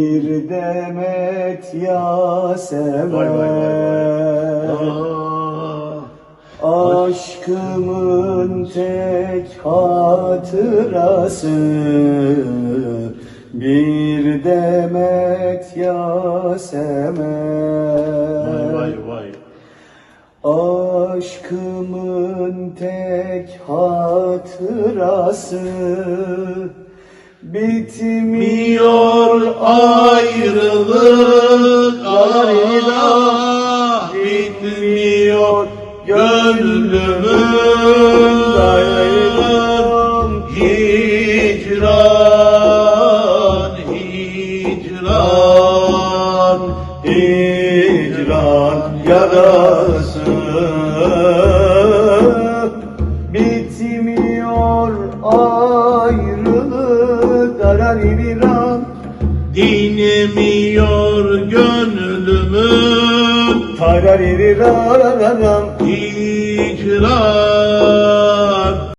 Bir demet yasemen Vay vay vay vay. Aa, Aşkımın tek hatırası. Bir demet yasemen vay vay vay. Aşkımın tek hatırası bitmiyor ayrılık ah, bitmiyor gönlümün dayanamam hicran hicran hicran yarası. Bitmiyor ayrılık darariram dinmiyor gönlümün tarariraram hicran